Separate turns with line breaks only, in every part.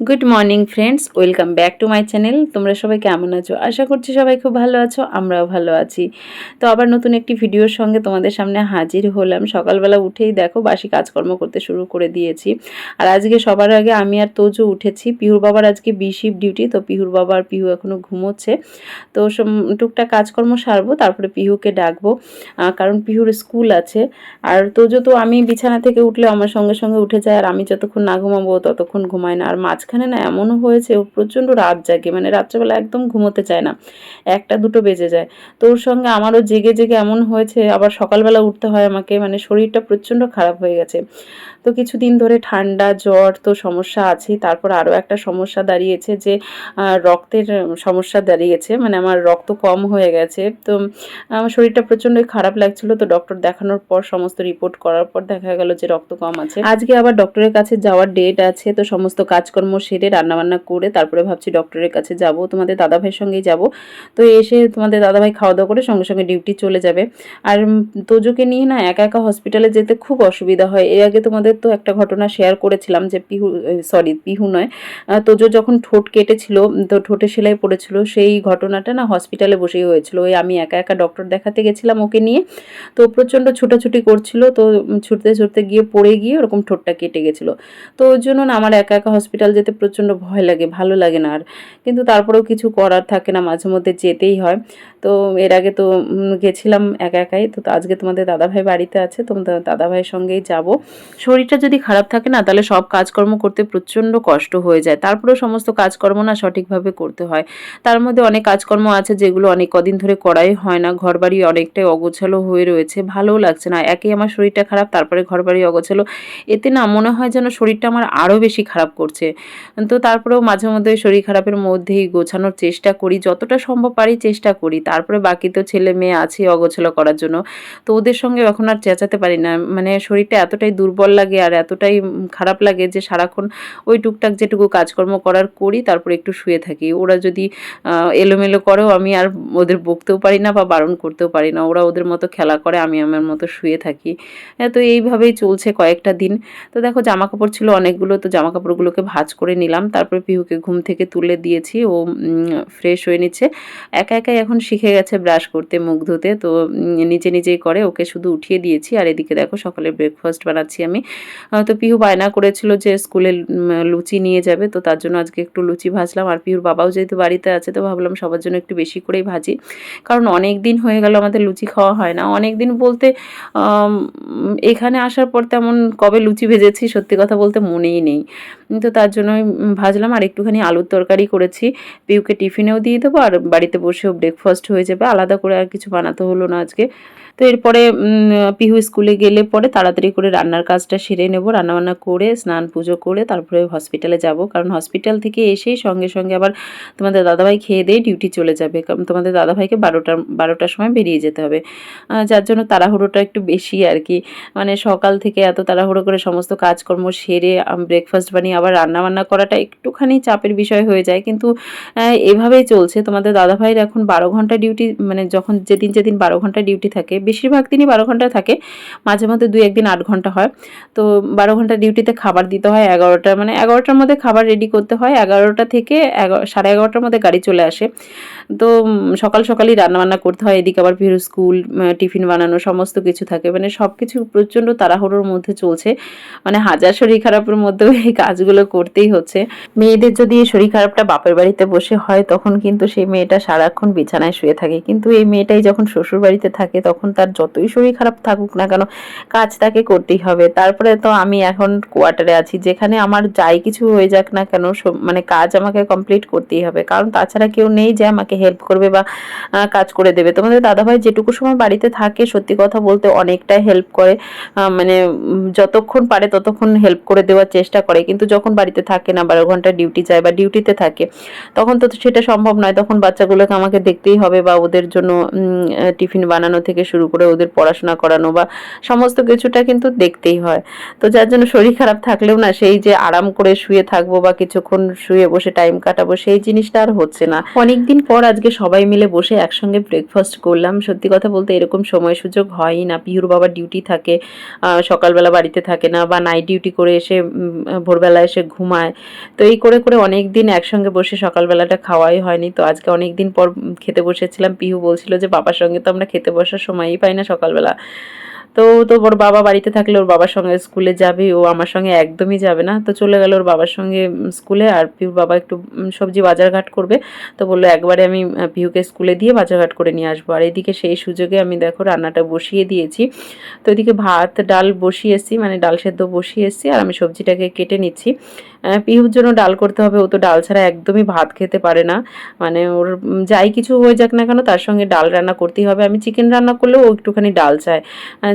Good morning friends welcome back to my channel তোমরা সবাই কেমন আছো? আশা করছি সবাই খুব ভালো আছো, আমরাও ভালো আছি। তো আবার নতুন একটি ভিডিওর সঙ্গে তোমাদের সামনে হাজির হলাম। সকালবেলা উঠেই দেখো, বাসি কাজকর্ম করতে শুরু করে দিয়েছি। আর আজকে সবার আগে আমি আর তোজো উঠেছি। পিহুর বাবার আজকে বিশিপ ডিউটি তো পিহুর বাবা আর পিহু এখনও ঘুমোচ্ছে। তো টুকটাক কাজকর্ম সারবো, তারপরে পিহুকে ডাকবো। কারণ পিহুর স্কুল আছে। আর তোজো তো আমি বিছানা থেকে উঠলে আমার সঙ্গে সঙ্গে উঠে যায়। আর আমি যতক্ষণ না ঘুমাবো, ততক্ষণ ঘুমায় না। আর মাঝখানে না এমনও হয়েছে, ও প্রচণ্ড রাত জাগে মানে রাত্রেবেলা একদম ঘুমোতে চায় না। একটা, দুটো বেজে যায়। তো ওর সঙ্গে আমারও জেগে জেগে এমন হয়েছে, আবার সকালবেলা উঠতে হয় আমাকে মানে শরীরটা প্রচণ্ড খারাপ হয়ে গেছে। তো কিছুদিন ধরে ঠান্ডা, জ্বর তো সমস্যা আছেই, তারপর আরও একটা সমস্যা দাঁড়িয়েছে যে রক্তের সমস্যা দাঁড়িয়েছে মানে আমার রক্ত কম হয়ে গেছে। তো আমার শরীরটা প্রচণ্ড খারাপ লাগছিল, তো ডক্টর দেখানোর পর সমস্ত রিপোর্ট করার পর দেখা গেল যে রক্ত কম আছে। আজকে আবার ডক্টরের কাছে যাওয়ার ডেট আছে, তো সমস্ত কাজকর্ম সেরে রান্নাবান্না করে তারপরে ভাবছি ডক্টরের কাছে যাব। তোমাদের দাদাভাইয়ের সঙ্গেই যাব। তো এসে তোমাদের দাদাভাই খাওয়া দাওয়া করে সঙ্গে সঙ্গে ডিউটি চলে যাবে। আর তোজোকে নিয়ে না একা একা হসপিটালে যেতে খুব অসুবিধা হয়। এর আগে তোমাদের তো একটা ঘটনা শেয়ার করেছিলাম যে পিহু সরি পিহু নয়। তোজো যখন ঠোঁট কেটেছিল তো ঠোঁটে সেলাই পড়েছিল, সেই ঘটনাটা না হসপিটালে বসেই হয়েছিল। ওই আমি একা একা ডক্টর দেখাতে গেছিলাম ওকে নিয়ে। তো প্রচণ্ড ছুটাছুটি করছিল, তো ছুটতে ছুটতে গিয়ে পড়ে গিয়ে ওরকম ঠোঁটটা কেটে গেছিল। তো ওই জন্য না আমার একা একা হসপিটাল যেতে প্রচণ্ড ভয় লাগে, ভালো লাগে না আর। কিন্তু তারপরেও কিছু করার থাকে না, মাঝে মধ্যে যেতেই হয়। তো এর আগে তো গেছিলাম একা একাই। তো আজকে তোমাদের দাদাভাই বাড়িতে আছে তোমাদের দাদাভাইয়ের সঙ্গেই যাব। শরীরটা যদি খারাপ থাকে না, তাহলে সব কাজকর্ম করতে প্রচণ্ড কষ্ট হয়ে যায়। তারপরেও সমস্ত কাজকর্ম না সঠিকভাবে করতে হয়। তার মধ্যে অনেক কাজকর্ম আছে, যেগুলো অনেক কদিন ধরে করাই হয় না। ঘরবাড়ি অনেকটাই অগোছালো হয়ে রয়েছে, ভালোও লাগছে না। একেই আমার শরীরটা খারাপ, তারপরে ঘরবাড়ি অগোছালো। এতে না মনে হয় যেন শরীরটা আমার আরও বেশি খারাপ করছে। তো তারপরেও মাঝে মধ্যে শরীর খারাপের মধ্যেই গোছানোর চেষ্টা করি যতটা সম্ভব পারি চেষ্টা করি। তারপরে বাকি তো ছেলে মেয়ে আছে অগোছালো করার জন্য। তো ওদের সঙ্গে এখন আর চেঁচাতে পারি না। মানে শরীরটা এতটাই দুর্বল লাগে আর এতটাই খারাপ লাগে যে সারাক্ষণ ওই টুকটাক যেটুকু কাজকর্ম করার করি তারপরে একটু শুয়ে থাকি। ওরা যদি এলোমেলো করেও আমি আর ওদের বকতেও পারি না বা বারণ করতেও পারি না। ওরা ওদের মতো খেলা করে আমি আমার মতো শুয়ে থাকি। হ্যাঁ, তো এইভাবেই চলছে কয়েকটা দিন। তো দেখো জামা কাপড় ছিল অনেকগুলো তো জামা কাপড়গুলোকে ভাঁজ করে নিলাম। তারপরে পিহুকে ঘুম থেকে তুলে দিয়েছি। ও ফ্রেশ হয়ে নিচ্ছে। একা একাই এখন শিখে গেছে ব্রাশ করতে, মুখ ধুতে। তো নিজে নিজেই করে। ওকে শুধু উঠিয়ে দিয়েছি। আর এদিকে দেখো, সকালে ব্রেকফাস্ট বানাচ্ছি আমি। তো পিহু বায়না করেছিল যে স্কুলে লুচি নিয়ে যাবে। তো তার জন্য আজকে একটু লুচি ভাজলাম। আর পিহুর বাবাও যেহেতু বাড়িতে আছে, তো ভাবলাম সবার জন্য একটু বেশি করেই ভাজি। কারণ অনেক দিন হয়ে গেল আমাদের লুচি খাওয়া হয় না। অনেক দিন বলতে এখানে আসার পর তেমন কবে লুচি ভেজেছি সত্যি কথা বলতে মনেই নেই। তো তার জন্য ভাজলাম আর একটুখানি আলুর তরকারি করেছি। পিউকে টিফিনেও দিয়ে দেবো আর বাড়িতে বসেও ব্রেকফাস্ট হয়ে যাবে। আলাদা করে আর কিছু বানাতে হলো না আজকে। তো এরপরে পিহু স্কুলে গেলে পরে তাড়াতাড়ি করে রান্নার কাজটা সেরে নেব। রান্নাবান্না করে, স্নান পুজো করে তারপরে হসপিটালে যাব। কারণ হসপিটাল থেকে এসেই সঙ্গে সঙ্গে আবার তোমাদের দাদাভাই খেয়ে দিয়ে ডিউটি চলে যাবে। কারণ তোমাদের দাদাভাইকে বারোটার বারোটার সময় বেরিয়ে যেতে হবে। যার জন্য তাড়াহুড়োটা একটু বেশি আর কি। মানে সকাল থেকে এত তাড়াহুড়ো করে সমস্ত কাজকর্ম সেরে ব্রেকফাস্ট বানিয়ে আবার রান্নাবান্না করাটা একটুখানি চাপের বিষয় হয়ে যায়। কিন্তু এভাবেই চলছে। তোমাদের দাদাভাইয়ের এখন বারো ঘণ্টা ডিউটি মানে যখন যেদিন যেদিন বারো ঘণ্টা ডিউটি থাকে, বেশিরভাগ দিনই বারো ঘণ্টা থাকে। মাঝে মধ্যে দু একদিন আট ঘণ্টা হয়। তো বারো ঘণ্টা ডিউটিতে খাবার দিতে হয় এগারোটা মানে এগারোটার মধ্যে খাবার রেডি করতে হয়। এগারোটা থেকে এগারো, সাড়ে এগারোটার মধ্যে গাড়ি চলে আসে। তো সকাল সকালই রান্নাবান্না করতে হয়। এদিকে আবার ফির স্কুল টিফিন বানানো, সমস্ত কিছু থাকে। মানে সব কিছু প্রচণ্ড তাড়াহুড়োর মধ্যে চলছে। মানে হাজার শরীর খারাপের মধ্যেও এই কাজগুলো করতেই হচ্ছে। মেয়েদের যদি শরীর খারাপটা বাপের বাড়িতে বসে হয়, তখন কিন্তু সেই মেয়েটা সারাক্ষণ বিছানায় শুয়ে থাকে। কিন্তু এই মেয়েটাই যখন শ্বশুর বাড়িতে থাকে, তখন তার যতই শরীর খারাপ থাকুক না কেন, কাজ তাকে করতেই হবে। তারপরে তো আমি এখন কোয়ার্টারে আছি, যেখানে আমার যাই কিছু হয়ে যাক না কেন মানে কাজ আমাকে কমপ্লিট করতেই হবে। কারণ তাছাড়া কেউ নেই যে আমাকে হেল্প করবে বা কাজ করে দেবে। তোমাদের দাদাভাই যেটুকু সময় বাড়িতে থাকে, সত্যি কথা বলতে অনেকটাই হেল্প করে। মানে যতক্ষণ পারে ততক্ষণ হেল্প করে দেওয়ার চেষ্টা করে। কিন্তু যখন বাড়িতে থাকে না বারো ঘণ্টা ডিউটি যায় বা ডিউটিতে থাকে, তখন তো সেটা সম্ভব নয়। তখন বাচ্চাগুলোকে আমাকে দেখতেই হবে বা ওদের জন্য টিফিন বানানো থেকে শুরু করে ওদের পড়াশোনা করানো বা সমস্ত কিছুটা কিন্তু দেখতেই হয়। তো যার জন্য শরীর খারাপ থাকলেও না, সেই যে আরাম করে শুয়ে থাকব বা কিছুক্ষণ শুয়ে বসে টাইম কাটাবো, সেই জিনিসটা আর হচ্ছে না। অনেকদিন পর আজকে সবাই মিলে বসে একসঙ্গে ব্রেকফাস্ট করলাম। সত্যি কথা বলতে এরকম সময় সুযোগ হয়ই না। পিহুর বাবার ডিউটি থাকে সকালবেলা বাড়িতে থাকে না বা নাইট ডিউটি করে এসে ভোরবেলা এসে ঘুমায়। তো এই করে করে অনেক দিন একসঙ্গে বসে সকালবেলাটা খাওয়াই হয়নি। তো আজকে অনেক দিন পর খেতে বসেছিলাম। পিহু বলছিল যে, বাবার সঙ্গে তো আমরা খেতে বসার সময়ই পাই না সকালবেলা। তো তো ওর বাবা বাড়িতে থাকলে ওর বাবার সঙ্গে স্কুলে যাবে, ও আমার সঙ্গে একদমই যাবে না। তো চলে গেল ওর বাবার সঙ্গে স্কুলে আর পিহুর বাবা একটু সবজি বাজারঘাট করবে। তো বলল, একবারে আমি পিহুকে স্কুলে দিয়ে বাজারঘাট করে নিয়ে আসব। আর এদিকে সেই সুযোগে আমি দেখো রান্নাটা বসিয়ে দিয়েছি। তো এদিকে ভাত, ডাল বসিয়েছি মানে ডাল সেদ্ধ বসিয়ে বসিয়েছি আর আমি সবজিটাকে কেটে নিচ্ছি। পিহুর জন্য ডাল করতে হবে, ও তো ডাল ছাড়া একদমই ভাত খেতে পারে না। মানে ওর যাই কিছু হয়ে যাক না কেন, তার সঙ্গে ডাল রান্না করতেই হবে। আমি চিকেন রান্না করলেও ও একটুখানি ডাল চায়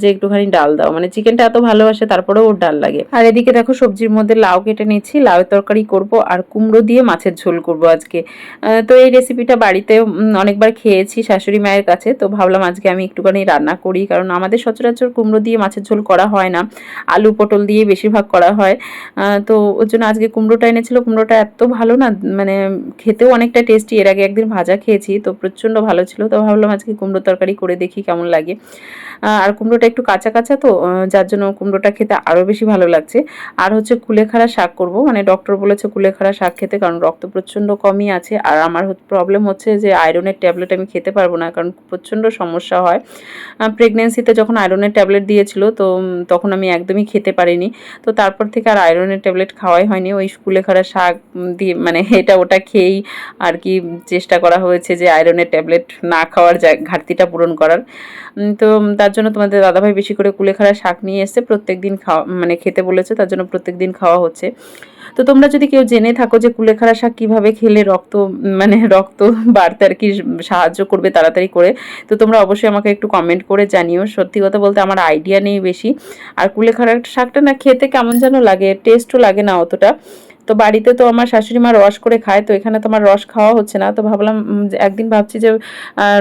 যে একটুখানি ডাল দাও। মানে চিকেনটা এত ভালোবাসে, তারপরেও ওর ডাল লাগে। আর এদিকে দেখো, সবজির মধ্যে লাউ কেটে নিচ্ছি লাউয়ের তরকারি করব আর কুমড়ো দিয়ে মাছের ঝোল করব আজকে। তো এই রেসিপিটা বাড়িতে অনেকবার খেয়েছি শাশুড়ি মায়ের কাছে, তো ভাবলাম আজকে আমি একটুখানি রান্না করি, কারণ আমাদের সচরাচর কুমড়ো দিয়ে মাছের ঝোল করা হয় না। আলু পটল দিয়ে বেশিরভাগ করা হয়। তো ওর জন্য আজকে কুমড়োটা এনেছিল, কুমড়োটা এত ভালো না মানে খেতেও অনেকটা টেস্টি এর আগে একদিন ভাজা খেয়েছি, তো প্রচণ্ড ভালো ছিল, তো ভাবলাম আজকে কুমড়ো তরকারি করে দেখি কেমন লাগে। আর কুমড়োটা একটু কাঁচা কাঁচা তো যার জন্য কুমড়োটা খেতে আরও বেশি ভালো লাগছে। আর হচ্ছে কুলেখাড়া শাক করব মানে ডক্টর বলেছে কুলেখাড়া শাক খেতে, কারণ রক্ত প্রচণ্ড কমই আছে। আর আমার প্রবলেম হচ্ছে যে আয়রনের ট্যাবলেট আমি খেতে পারব না, কারণ প্রচণ্ড সমস্যা হয়। প্রেগনেন্সিতে যখন আয়রনের ট্যাবলেট দিয়েছিল, তো তখন আমি একদমই খেতে পারিনি। তো তারপর থেকে আর আয়রনের ট্যাবলেট খাওয়াই হয়নি। ওই স্কুলে কুলেখাড়া শাক দিয়ে মানে এটা ওটা খেয়েই আর কি চেষ্টা করা হয়েছে যে আয়রনের ট্যাবলেট না খাওয়ার ঘাটতিটা পূরণ করার। তো তার জন্য তোমাদের দাদাভাই বেশি করে কুলেখাড়া শাক নিয়ে এসে প্রত্যেক দিন খাওয়া মানে খেতে বলেছে, তার জন্য প্রত্যেক দিন খাওয়া হচ্ছে। তো তোমরা যদি কেউ জেনে থাকো যে কুলেখাড়া শাক কীভাবে খেলে রক্ত মানে রক্ত বাড়তে আর কি সাহায্য করবে তাড়াতাড়ি করে, তো তোমরা অবশ্যই আমাকে একটু কমেন্ট করে জানিও। সত্যি কথা বলতে আমার আইডিয়া নেই বেশি। আর কুলেখাড়া শাকটা না খেতে কেমন যেন লাগে টেস্টও লাগে না অতটা। তো বাড়িতে তো আমার শাশুড়ি মা রস করে খায় তো এখানে তো আমার রস খাওয়া হচ্ছে না তো ভাবলাম একদিন ভাবছি যে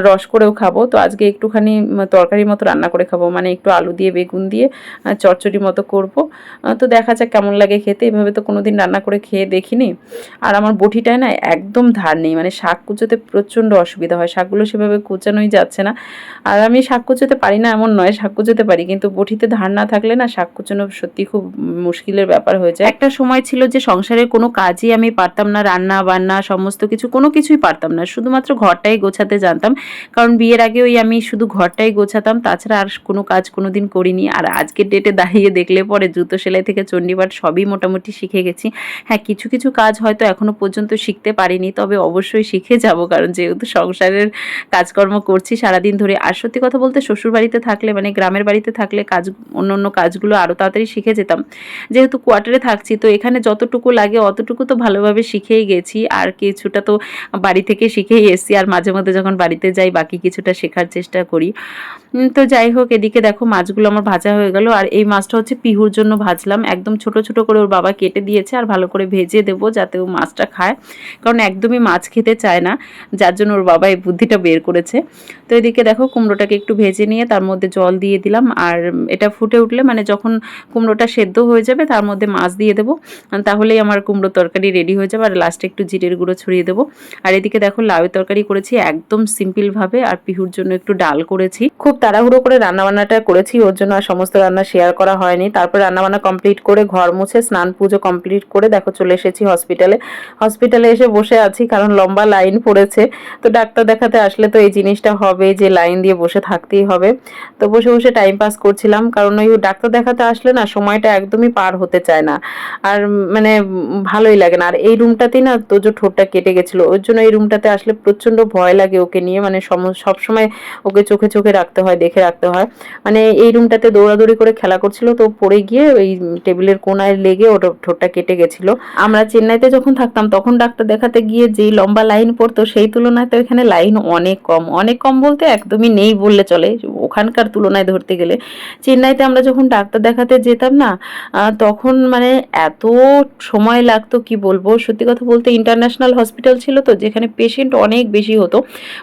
রস করেও খাব তো আজকে একটুখানি উম, তরকারির মতো রান্না করে খাব মানে একটু আলু দিয়ে বেগুন দিয়ে আহ, চচ্চড়ি মতো করব তো দেখা যাক কেমন লাগে খেতে এভাবে তো কোনো দিন রান্না করে খেয়ে দেখিনি আর আমার বটিটায় না একদম ধার নেই মানে শাক কুচোতে প্রচণ্ড অসুবিধা হয় শাকগুলো সেভাবে কুচানোই যাচ্ছে না আর আমি শাক কুচোতে পারি না এমন নয় শাক কুচোতে পারি কিন্তু বটিতে ধার না থাকলে না শাক কুচোনো সত্যি খুব মুশকিলের ব্যাপার হয়ে যায়। একটা সময় ছিল যে সংসারের কোনো কাজই আমি পারতাম না, রান্না, বান্না, সমস্ত কিছু, কোনো কিছুই পারতাম না। শুধুমাত্র ঘরটাই গোছাতে জানতাম। কারণ বিয়ের আগে ওই আমি শুধু ঘরটাই গোছাতাম, তাছাড়া আর কোনো কাজ কোনো দিন করিনি। আর আজকের ডেটে দাঁড়িয়ে দেখলে পরে জুতো সেলাই থেকে চণ্ডীপাঠ সবই মোটামুটি শিখে গেছি। হ্যাঁ কিছু কিছু কাজ হয়তো এখনও পর্যন্ত শিখতে পারিনি, তবে অবশ্যই শিখে যাব। কারণ যেহেতু সংসারের কাজকর্ম করছি, সারাদিন ধরে, আর সত্যি কথা বলতে শ্বশুর বাড়িতে থাকলে মানে গ্রামের বাড়িতে থাকলে কাজ অন্য অন্য কাজগুলো আরও তাড়াতাড়ি শিখে যেতাম। যেহেতু কোয়ার্টারে থাকছি, তো এখানে যতটুকু লাগে অতটুকু তো ভালোভাবে শিখেই গেছি, আর কিছুটা তো বাড়ি থেকে শিখেই এসছি, আর মাঝে মধ্যে যখন বাড়িতে যাই বাকি কিছুটা শেখার চেষ্টা করি। তো যাই হোক, এদিকে দেখো মাছগুলো আমার ভাজা হয়ে গেল, আর এই মাছটা হচ্ছে পিহুর জন্য ভাজলাম। একদম ছোট ছোট করে ওর বাবা কেটে দিয়েছে, আর ভালো করে ভেজে দেবো যাতে ও মাছটা খায়, কারণ একদমই মাছ খেতে চায় না, যার জন্য ওর বাবা এই বুদ্ধিটা বের করেছে। তো এদিকে দেখো কুমড়োটাকে একটু ভেজে নিয়ে তার মধ্যে জল দিয়ে দিলাম, আর এটা ফুটে উঠলে মানে যখন কুমড়োটা সেদ্ধ হয়ে যাবে তার মধ্যে মাছ দিয়ে দেবো, তাহলেই আমার কুমড়ো তরকারি রেডি হয়ে যাবে, আর লাস্টে একটু জিরের গুঁড়ো ছড়িয়ে দেবো। আর এদিকে দেখো লাউয়ের তরকারি করেছি একদম সিম্পলভাবে আর পিহুর জন্য একটু ডাল করেছি। খুব তাড়াহুড়ো করে রান্নাবান্নাটা করেছি, ওর জন্য আর সমস্ত রান্না শেয়ার করা হয়নি। তারপর রান্নাবান্না কমপ্লিট করে ঘর মুছে, স্নান পুজো কমপ্লিট করে দেখো চলে এসেছি হসপিটালে হসপিটালে এসে বসে আছি, কারণ লম্বা লাইন পড়েছে। তো ডাক্তার দেখাতে আসলে তো এই জিনিসটা হবে, যে লাইন দিয়ে বসে থাকতেই হবে। তো বসে বসে টাইম পাস করছিলাম, কারণ ওই ডাক্তার দেখাতে আসলে না সময়টা একদমই পার হতে চায় না। আর মানে ভালোই লাগে না। আর এই রুমটাতেই না তোজো ঠোঁটটা কেটে গেছিল, ওর জন্য এই রুমটাতে আসলে প্রচণ্ড ভয় লাগে ওকে নিয়ে। মানে সম- সবসময় ওকে চোখে চোখে রাখতে হয়, দেখে রাখতে হয়। মানে এই রুমটাতে দৌড়াদৌড়ি করে খেলা করছিল, তো পড়ে গিয়ে ওই টেবিলের কোনায় লেগে ওর ঠোঁটটা কেটে গেছিল। আমরা চেন্নাইতে যখন থাকতাম, তখন ডাক্তার দেখাতে গিয়ে যেই লম্বা লাইন পড়তো, সেই তুলনায় তো এখানে লাইন অনেক কম। অনেক কম বলতে একদমই নেই বললে চলে, ওখানকার তুলনায় ধরতে গেলে। চেন্নাইতে আমরা যখন ডাক্তার দেখাতে যেতাম না তখন মানে এত সময় সময় লাগতো, কি বলব? সত্যি কথা বলতে ইন্টারন্যাশনাল হসপিটাল ছিল তো, যেখানে পেশেন্ট অনেক বেশি হতো।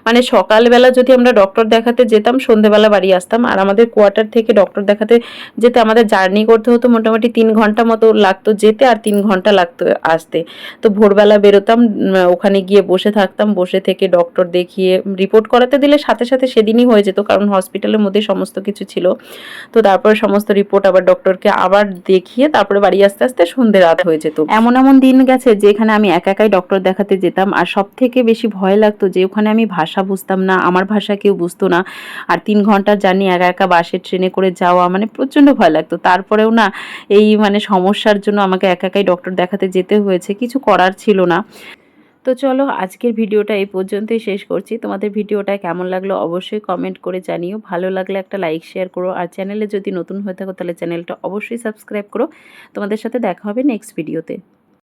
মানে সকালবেলা যদি আমরা ডক্টর দেখাতে যেতাম, সন্ধেবেলা বাড়ি আসতাম, আর আমাদের কোয়ার্টার থেকে ডক্টর দেখাতে যেতে আমাদের জার্নি করতে হতো মোটামুটি তিন ঘণ্টা মতো লাগতো যেতে আর তিন ঘণ্টা লাগতো আসতে। তো ভোরবেলা বেরোতাম ওখানে গিয়ে বসে থাকতাম, বসে থেকে ডক্টর দেখিয়ে রিপোর্ট করাতে দিলে সাথে সাথে সেদিনই হয়ে যেত, কারণ হসপিটালের মধ্যে সমস্ত কিছু ছিল। তো তারপরে সমস্ত রিপোর্ট আবার ডক্টরকে আবার দেখিয়ে তারপরে বাড়ি আসতে আসতে সন্ধে রাত হয়ে যেত। এমন এমন দিন গেছে যেখানে আমি একা একাই ডক্টর দেখাতে যেতাম আর সব থেকে বেশি ভয় লাগতো যে ওখানে আমি ভাষা বুঝতাম না, আমার ভাষা কেউ বুঝতো না। আর তিন ঘণ্টার জার্নি একা একা বাসে, ট্রেনে করে যাওয়া মানে প্রচণ্ড ভয় লাগতো। তারপরেও না এই মানে সমস্যার জন্য আমাকে একা একাই ডক্টর দেখাতে যেতে হয়েছে। কিছু করার ছিল না। তো চলো আজকের ভিডিওটা এই পর্যন্তই শেষ করছি। তোমাদের ভিডিওটা কেমন লাগল অবশ্যই কমেন্ট করে জানিও। ভালো লাগলে একটা লাইক শেয়ার করো। আর চ্যানেলে যদি নতুন হয়ে থাকো, তাহলে চ্যানেলটা অবশ্যই সাবস্ক্রাইব করো। তোমাদের সাথে দেখা হবে নেক্সট ভিডিওতে